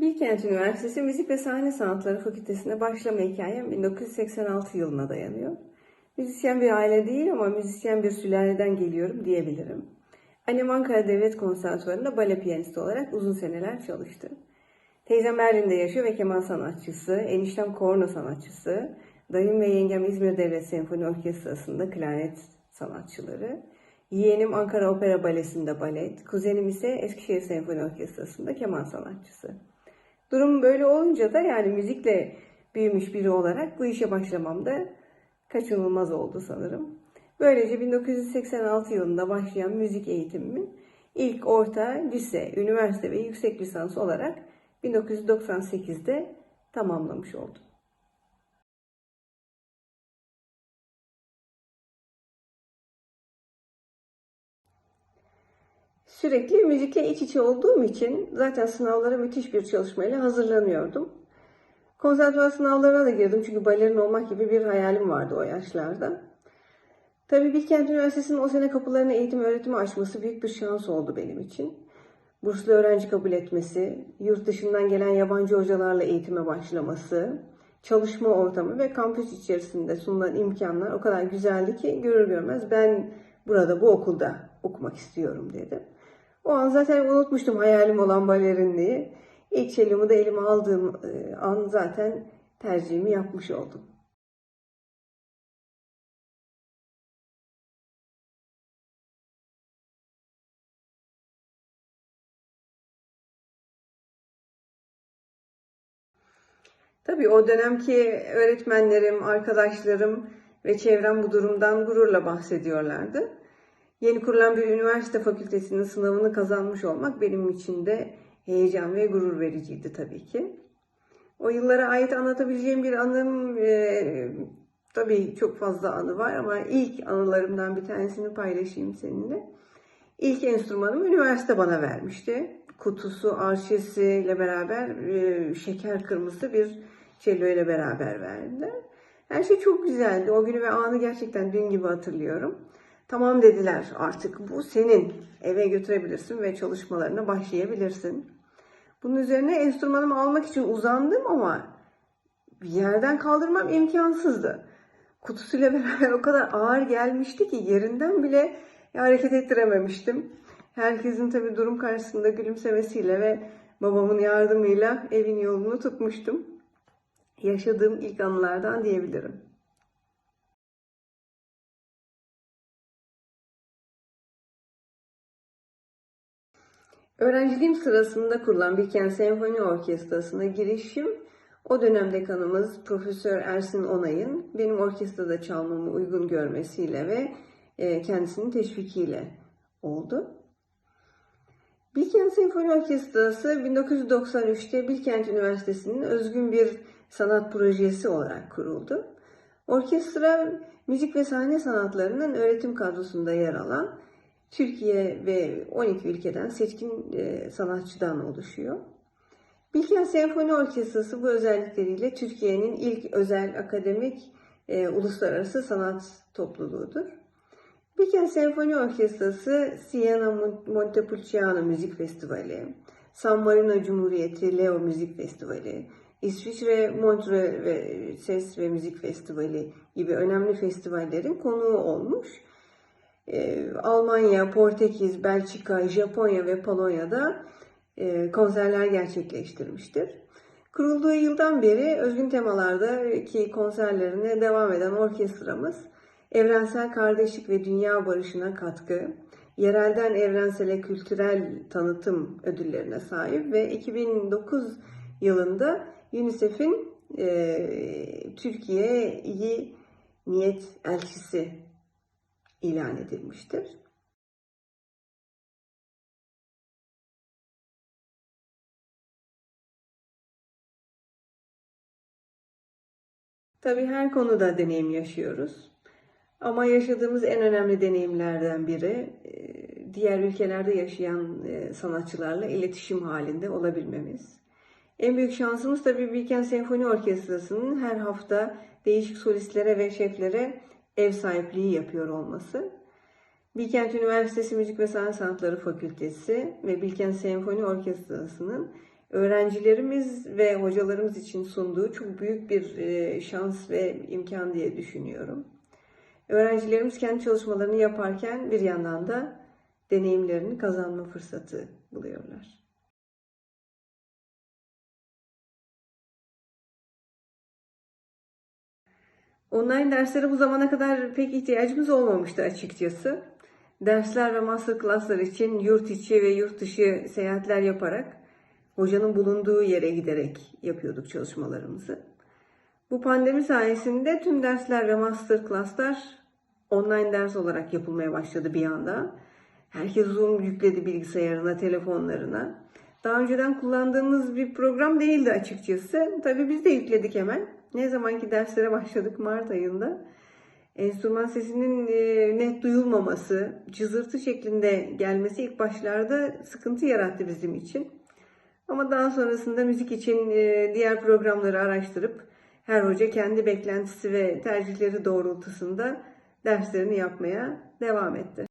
Bilkent Üniversitesi Müzik ve Sahne Sanatları Fakültesine başlama hikayem 1986 yılına dayanıyor. Müzisyen bir aile değil ama müzisyen bir sülaleden geliyorum diyebilirim. Annem Ankara Devlet Konservatuvarı'nda bale piyanisti olarak uzun seneler çalıştı. Teyzem Berlin'de yaşıyor ve keman sanatçısı, eniştem korno sanatçısı, dayım ve yengem İzmir Devlet Senfoni Orkestrası'nda klarnet sanatçıları, yeğenim Ankara Opera Balesi'nde balet, kuzenim ise Eskişehir Senfoni Orkestrası'nda keman sanatçısı. Durum böyle olunca da yani müzikle büyümüş biri olarak bu işe başlamam da kaçınılmaz oldu sanırım. Böylece 1986 yılında başlayan müzik eğitimimi ilk orta, lise, üniversite ve yüksek lisans olarak 1998'de tamamlamış oldum. Sürekli müzikle iç içe olduğum için zaten sınavlara müthiş bir çalışmayla hazırlanıyordum. Konservatuvar sınavlarına da girdim çünkü balerin olmak gibi bir hayalim vardı o yaşlarda. Tabii Bilkent Üniversitesi'nin o sene kapılarını eğitim öğretimi açması büyük bir şans oldu benim için. Burslu öğrenci kabul etmesi, yurt dışından gelen yabancı hocalarla eğitime başlaması, çalışma ortamı ve kampüs içerisinde sunulan imkanlar o kadar güzeldi ki görür görmez ben burada bu okulda okumak istiyorum dedim. O an zaten unutmuştum hayalim olan balerinliği. İlk çelimi de elime aldığım e, an zaten tercihimi yapmış oldum. Tabii o dönemki öğretmenlerim, arkadaşlarım ve çevrem bu durumdan gururla bahsediyorlardı. Yeni kurulan bir üniversite fakültesinin sınavını kazanmış olmak benim için de heyecan ve gurur vericiydi tabii ki. O yıllara ait anlatabileceğim bir anım, e, tabii çok fazla anı var ama ilk anılarımdan bir tanesini paylaşayım seninle. İlk enstrümanımı üniversite bana vermişti. Kutusu, arşesiyle beraber e, şeker kırmızı bir cello ile beraber verdiler. Her şey çok güzeldi. O günü ve anı gerçekten dün gibi hatırlıyorum. Tamam dediler artık bu senin. Eve götürebilirsin ve çalışmalarına başlayabilirsin. Bunun üzerine enstrümanımı almak için uzandım ama bir yerden kaldırmam imkansızdı. Kutusuyla beraber o kadar ağır gelmişti ki yerinden bile hareket ettirememiştim. Herkesin tabii durum karşısında gülümsemesiyle ve babamın yardımıyla evin yolunu tutmuştum. Yaşadığım ilk anılardan diyebilirim. Öğrenciliğim sırasında kurulan Bilkent Senfoni Orkestrası'na girişim o dönem dekanımız Profesör Ersin Onay'ın benim orkestrada çalmamı uygun görmesiyle ve e, kendisinin teşvikiyle oldu. Bilkent Senfoni Orkestrası 1993'te Bilkent Üniversitesi'nin özgün bir sanat projesi olarak kuruldu. Orkestra müzik ve sahne sanatlarının öğretim kadrosunda yer alan Türkiye ve 12 ülkeden seçkin e, sanatçıdan oluşuyor. Bilkent Senfoni Orkestrası bu özellikleriyle Türkiye'nin ilk özel akademik e, uluslararası sanat topluluğudur. Bilkent Senfoni Orkestrası Siena Montepulciano Müzik Festivali, San Marino Cumhuriyeti Leo Müzik Festivali, İsviçre Montreux ve Ses ve Müzik Festivali gibi önemli festivallerin konuğu olmuş. Ee, Almanya, Portekiz, Belçika, Japonya ve Polonya'da e, konserler gerçekleştirmiştir. Kurulduğu yıldan beri özgün temalardaki konserlerine devam eden orkestramız evrensel kardeşlik ve dünya barışına katkı, yerelden evrensele kültürel tanıtım ödüllerine sahip ve 2009 yılında UNICEF'in e, Türkiye'yi niyet elçisi ilan edilmiştir. Tabii her konuda deneyim yaşıyoruz. Ama yaşadığımız en önemli deneyimlerden biri e, diğer ülkelerde yaşayan e, sanatçılarla iletişim halinde olabilmemiz. En büyük şansımız tabii Bilkent Senfoni Orkestrası'nın her hafta değişik solistlere ve şeflere ev sahipliği yapıyor olması. Bilkent Üniversitesi Müzik ve Sanat Sanatları Fakültesi ve Bilkent Senfoni Orkestrası'nın öğrencilerimiz ve hocalarımız için sunduğu çok büyük bir e, şans ve imkan diye düşünüyorum. Öğrencilerimiz kendi çalışmalarını yaparken bir yandan da deneyimlerini kazanma fırsatı buluyorlar. Online derslere bu zamana kadar pek ihtiyacımız olmamıştı açıkçası. Dersler ve masterclasslar için yurt içi ve yurt dışı seyahatler yaparak hocanın bulunduğu yere giderek yapıyorduk çalışmalarımızı. Bu pandemi sayesinde tüm dersler ve masterclasslar online ders olarak yapılmaya başladı bir anda. Herkes Zoom yükledi bilgisayarına, telefonlarına. Daha önceden kullandığımız bir program değildi açıkçası. Tabii biz de yükledik hemen. Ne zamanki derslere başladık Mart ayında. Enstrüman sesinin e, net duyulmaması, cızırtı şeklinde gelmesi ilk başlarda sıkıntı yarattı bizim için. Ama daha sonrasında müzik için e, diğer programları araştırıp her hoca kendi beklentisi ve tercihleri doğrultusunda derslerini yapmaya devam etti.